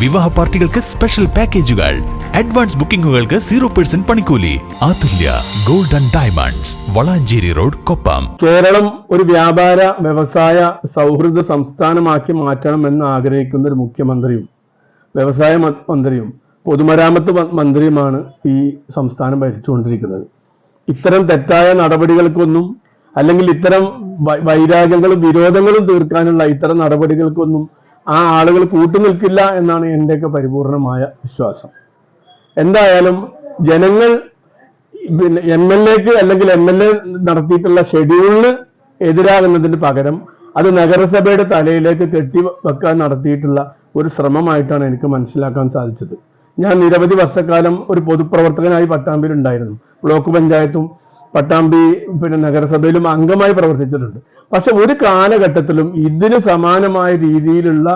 വിവാഹ പാർട്ടികൾക്ക് സ്പെഷ്യൽ പാക്കേജുകൾ അഡ്വാൻസ് ബുക്കിംഗുകൾക്ക് സീറോ പെർസെന്റ് പണിക്കൂലി. Athulya golden diamonds Valanchery road Koppam. Keralam ഒരു വ്യാപാര വ്യവസായ സൗഹൃദ സംസ്ഥാനമാക്കി മാറ്റണമെന്ന് ആഗ്രഹിക്കുന്ന ഒരു മുഖ്യമന്ത്രിയും വ്യവസായ മന്ത്രിയും പൊതുമരാമത്ത് മന്ത്രിയുമാണ് ഈ സംസ്ഥാനം ഭരിച്ചുകൊണ്ടിരിക്കുന്നത്. ഇത്തരം തെറ്റായ നടപടികൾക്കൊന്നും അല്ലെങ്കിൽ ഇത്തരം വൈരാഗ്യങ്ങളും വിരോധങ്ങളും തീർക്കാനുള്ള ഇത്തരം നടപടികൾക്കൊന്നും ആ ആളുകൾ കൂട്ടുനിൽക്കില്ല എന്നാണ് എന്റെയൊക്കെ പരിപൂർണമായ വിശ്വാസം. എന്തായാലും ജനങ്ങൾ പിന്നെ എം എൽ എക്ക് അല്ലെങ്കിൽ എം എൽ എ നടത്തിയിട്ടുള്ള ഷെഡ്യൂളിന് എതിരാകുന്നതിന് പകരം അത് നഗരസഭയുടെ തലയിലേക്ക് കെട്ടി വെക്കാൻ നടത്തിയിട്ടുള്ള ഒരു ശ്രമമായിട്ടാണ് എനിക്ക് മനസ്സിലാക്കാൻ സാധിച്ചത്. ഞാൻ നിരവധി വർഷക്കാലം ഒരു പൊതുപ്രവർത്തകനായി പട്ടാമ്പിയിൽ ഉണ്ടായിരുന്നു ബ്ലോക്ക് പഞ്ചായത്തും പട്ടാമ്പി പിന്നെ നഗരസഭയിലും അംഗമായി പ്രവർത്തിച്ചിട്ടുണ്ട്. പക്ഷെ ഒരു കാലഘട്ടത്തിലും ഇതിന് സമാനമായ രീതിയിലുള്ള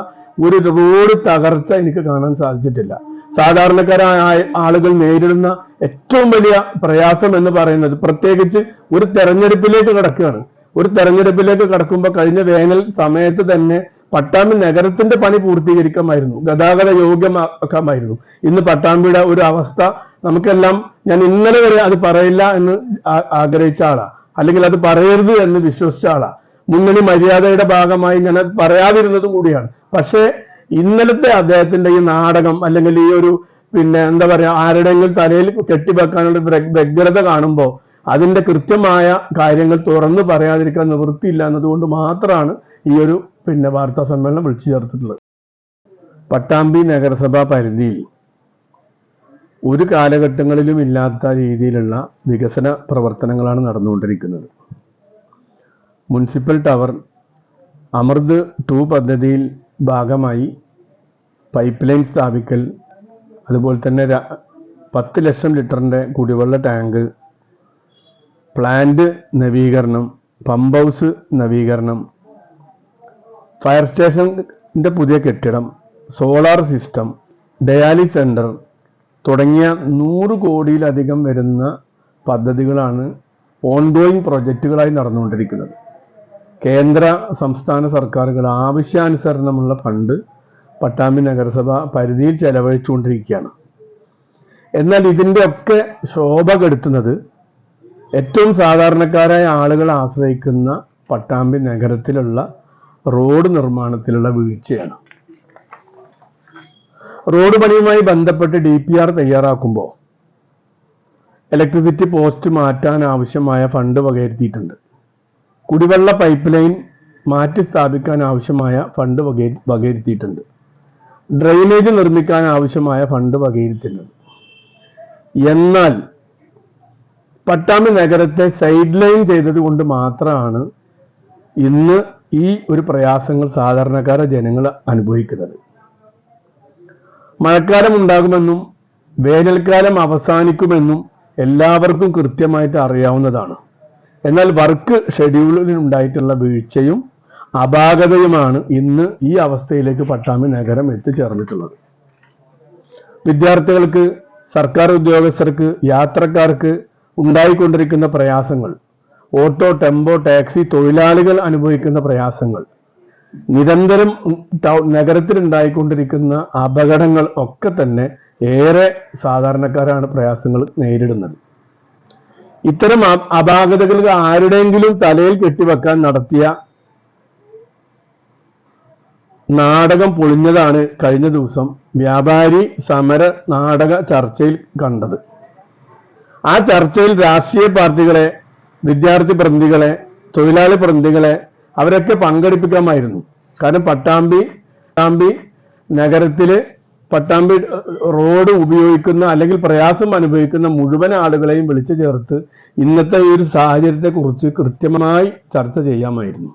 ഒരു റോഡ് തകർച്ച എനിക്ക് കാണാൻ സാധിച്ചിട്ടില്ല. സാധാരണക്കാരായ ആളുകൾ നേരിടുന്ന ഏറ്റവും വലിയ പ്രയാസം എന്ന് പറയുന്നത് പ്രത്യേകിച്ച് ഒരു തെരഞ്ഞെടുപ്പിലേക്ക് കടക്കുകയാണ്. ഒരു തെരഞ്ഞെടുപ്പിലേക്ക് കടക്കുമ്പോൾ കഴിഞ്ഞ വേനൽ സമയത്ത് തന്നെ പട്ടാമ്പി നഗരത്തിന്റെ പണി പൂർത്തീകരിക്കാമായിരുന്നു. ഗതാഗത യോഗ്യമാക്കാമായിരുന്നു. ഇന്ന് പട്ടാമ്പിയുടെ ഒരു അവസ്ഥ നമുക്കെല്ലാം ഞാൻ ഇന്നലെ വരെ അത് പറയില്ല എന്ന് ആഗ്രഹിച്ച ആളാ. അല്ലെങ്കിൽ അത് പറയരുത് എന്ന് വിശ്വസിച്ച ആളാ. മുന്നണി മര്യാദയുടെ ഭാഗമായി ഞാൻ പറയാതിരുന്നതും കൂടിയാണ്. പക്ഷേ ഇന്നലത്തെ അദ്ദേഹത്തിന്റെ ഈ നാടകം അല്ലെങ്കിൽ ഈ ഒരു പിന്നെ എന്താ പറയാ ആരുടെയെങ്കിലും തലയിൽ കെട്ടിവെക്കാനുള്ള വെക്കാനുള്ള വ്യഗ്രത കാണുമ്പോൾ അതിന്റെ കൃത്യമായ കാര്യങ്ങൾ തുറന്നു പറയാതിരിക്കാൻ നിവൃത്തിയില്ല എന്നതുകൊണ്ട് മാത്രമാണ് ഈ ഒരു പിന്നെ വാർത്താ സമ്മേളനം വിളിച്ചു ചേർത്തിട്ടുള്ളത്. പട്ടാമ്പി നഗരസഭാ പരിധിയിൽ ഒരു കാലഘട്ടങ്ങളിലും ഇല്ലാത്ത രീതിയിലുള്ള വികസന പ്രവർത്തനങ്ങളാണ് നടന്നുകൊണ്ടിരിക്കുന്നത്. മുനിസിപ്പൽ ടവർ അമൃത് ടു പദ്ധതിയിൽ ഭാഗമായി പൈപ്പ് ലൈൻ സ്ഥാപിക്കൽ അതുപോലെ തന്നെ പത്ത് ലക്ഷം ലിറ്ററിന്റെ കുടിവെള്ള ടാങ്ക് പ്ലാന്റ് നവീകരണം പമ്പ് ഹൗസ് നവീകരണം ഫയർ സ്റ്റേഷന്റെ പുതിയ കെട്ടിടം സോളാർ സിസ്റ്റം ഡയാലിസ് സെന്റർ തുടങ്ങിയ നൂറ് കോടിയിലധികം വരുന്ന പദ്ധതികളാണ് ഓൺഗോയിങ് പ്രൊജക്റ്റുകളായി നടന്നുകൊണ്ടിരിക്കുന്നത്. കേന്ദ്ര സംസ്ഥാന സർക്കാരുകൾ ആവശ്യാനുസരണമുള്ള ഫണ്ട് പട്ടാമ്പി നഗരസഭ പരിധിയിൽ ചെലവഴിച്ചുകൊണ്ടിരിക്കുകയാണ്. എന്നാൽ ഇതിന്റെ ഒക്കെ ശോഭ കെടുത്തുന്നത് ഏറ്റവും സാധാരണക്കാരായ ആളുകൾ ആശ്രയിക്കുന്ന പട്ടാമ്പി നഗരത്തിലുള്ള റോഡ് നിർമ്മാണത്തിലുള്ള വീഴ്ചയാണ്. റോഡ് പണിയുമായി ബന്ധപ്പെട്ട് ഡി പി ആർ തയ്യാറാക്കുമ്പോൾ ഇലക്ട്രിസിറ്റി പോസ്റ്റ് മാറ്റാൻ ആവശ്യമായ ഫണ്ട് വകയിരുത്തിയിട്ടുണ്ട്. കുടിവെള്ള പൈപ്പ് ലൈൻ മാറ്റി സ്ഥാപിക്കാൻ ആവശ്യമായ ഫണ്ട് വകേ വകയിരുത്തിയിട്ടുണ്ട്. ഡ്രെയിനേജ് നിർമ്മിക്കാൻ ആവശ്യമായ ഫണ്ട് വകയിരുത്തിയിട്ടുണ്ട്. എന്നാൽ പട്ടാമ്പി നഗരത്തെ സൈഡ് ലൈൻ ചെയ്തത് കൊണ്ട് മാത്രമാണ് ഇന്ന് ഈ ഒരു പ്രയാസങ്ങൾ സാധാരണക്കാരെ ജനങ്ങൾ അനുഭവിക്കുന്നത്. മഴക്കാലം ഉണ്ടാകുമെന്നും വേനൽക്കാലം അവസാനിക്കുമെന്നും എല്ലാവർക്കും കൃത്യമായിട്ട് അറിയാവുന്നതാണ്. എന്നാൽ വർക്ക് ഷെഡ്യൂളിൽ ഉണ്ടായിട്ടുള്ള വീഴ്ചയും അപാകതയുമാണ് ഇന്ന് ഈ അവസ്ഥയിലേക്ക് പട്ടാമ്പി നഗരം എത്തിച്ചേർന്നിട്ടുള്ളത്. വിദ്യാർത്ഥികൾക്ക് സർക്കാർ ഉദ്യോഗസ്ഥർക്ക് യാത്രക്കാർക്ക് ഉണ്ടായിക്കൊണ്ടിരിക്കുന്ന പ്രയാസങ്ങൾ ഓട്ടോ ടെമ്പോ ടാക്സി തൊഴിലാളികൾ അനുഭവിക്കുന്ന പ്രയാസങ്ങൾ നിരന്തരം ഉണ്ടായിക്കൊണ്ടിരിക്കുന്ന അപകടങ്ങൾ ഒക്കെ തന്നെ ഏറെ സാധാരണക്കാരാണ് പ്രയാസങ്ങൾ നേരിടുന്നത്. ഇത്തരം അപാകതകൾ ആരുടെയെങ്കിലും തലയിൽ കെട്ടിവെക്കാൻ നടത്തിയ നാടകം പൊളിഞ്ഞതാണ് കഴിഞ്ഞ ദിവസം വ്യാപാരി സമര നാടക ചർച്ചയിൽ കണ്ടത്. ആ ചർച്ചയിൽ രാഷ്ട്രീയ പാർട്ടികളെ വിദ്യാർത്ഥി പ്രതിനിധികളെ തൊഴിലാളി പ്രതിനിധികളെ അവരൊക്കെ പങ്കെടുപ്പിക്കാമായിരുന്നു. കാരണം പട്ടാമ്പി പട്ടാമ്പി നഗരത്തിൽ പട്ടാമ്പി റോഡ് ഉപയോഗിക്കുന്ന അല്ലെങ്കിൽ പ്രയാസം അനുഭവിക്കുന്ന മുഴുവൻ ആളുകളെയും വിളിച്ചു ചേർത്ത് ഇന്നത്തെ ഈ ഒരു സാഹചര്യത്തെക്കുറിച്ച് കൃത്യമായി ചർച്ച ചെയ്യാമായിരുന്നു.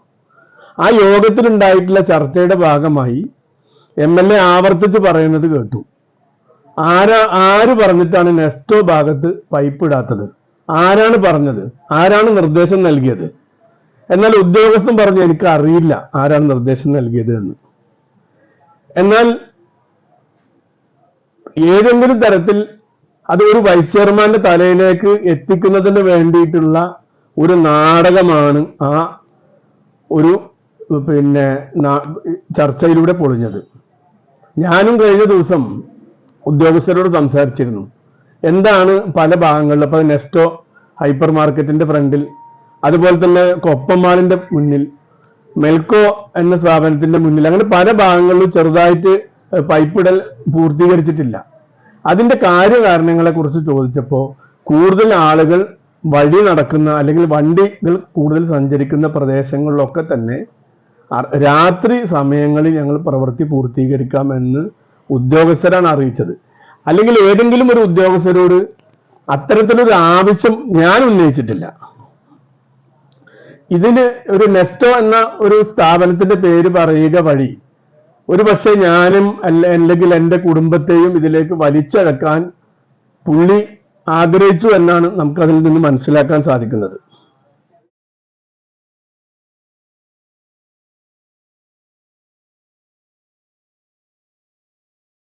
ആ യോഗത്തിലുണ്ടായിട്ടുള്ള ചർച്ചയുടെ ഭാഗമായി എം എൽ എ ആവർത്തിച്ച് പറയുന്നത് കേട്ടു. ആരാ ആര് പറഞ്ഞിട്ടാണ് നെസ്റ്റോ ഭാഗത്ത് പൈപ്പ് ഇടാത്തത്? ആരാണ് പറഞ്ഞത്? ആരാണ് നിർദ്ദേശം നൽകിയത്? എന്നാൽ ഉദ്യോഗസ്ഥൻ പറഞ്ഞു എനിക്ക് അറിയില്ല ആരാണ് നിർദ്ദേശം നൽകിയത് എന്ന്. എന്നാൽ ഏതെങ്കിലും തരത്തിൽ അത് ഒരു വൈസ് ചെയർമാന്റെ തലയിലേക്ക് എത്തിക്കുന്നതിന് വേണ്ടിയിട്ടുള്ള ഒരു നാടകമാണ് ആ ഒരു പിന്നെ ചർച്ചയിലൂടെ പൊളിഞ്ഞത്. ഞാനും കഴിഞ്ഞ ദിവസം ഉദ്യോഗസ്ഥരോട് സംസാരിച്ചിരുന്നു. എന്താണ് പല ഭാഗങ്ങളിൽ അപ്പോൾ നെസ്റ്റോ ഹൈപ്പർ മാർക്കറ്റിന്റെ ഫ്രണ്ടിൽ അതുപോലെ തന്നെ കൊപ്പമാളിന്റെ മുന്നിൽ മെൽക്കോ എന്ന സ്ഥാപനത്തിന്റെ മുന്നിൽ അങ്ങനെ പല ഭാഗങ്ങളിലും ചെറുതായിട്ട് പൈപ്പിടൽ പൂർത്തീകരിച്ചിട്ടില്ല. അതിന്റെ കാര്യകാരണങ്ങളെ കുറിച്ച് ചോദിച്ചപ്പോൾ കൂടുതൽ ആളുകൾ വഴി നടക്കുന്ന അല്ലെങ്കിൽ വണ്ടികൾ കൂടുതൽ സഞ്ചരിക്കുന്ന പ്രദേശങ്ങളിലൊക്കെ തന്നെ രാത്രി സമയങ്ങളിൽ ഞങ്ങൾ പ്രവൃത്തി പൂർത്തീകരിക്കാമെന്ന് ഉദ്യോഗസ്ഥരാണ് അറിയിച്ചത്. അല്ലെങ്കിൽ ഏതെങ്കിലും ഒരു ഉദ്യോഗസ്ഥരോട് അത്തരത്തിലൊരു ആവശ്യം ഞാൻ ഉന്നയിച്ചിട്ടില്ല. ഇതിന് ഒരു നെസ്റ്റോ എന്ന ഒരു സ്ഥാപനത്തിന്റെ പേര് പറയുക വഴി ഒരു പക്ഷേ ഞാനും അല്ല അല്ലെങ്കിൽ എന്റെ കുടുംബത്തെയും ഇതിലേക്ക് വലിച്ചഴക്കാൻ പുള്ളി ആഗ്രഹിച്ചു എന്നാണ് നമുക്കതിൽ നിന്ന് മനസ്സിലാക്കാൻ സാധിക്കുന്നത്.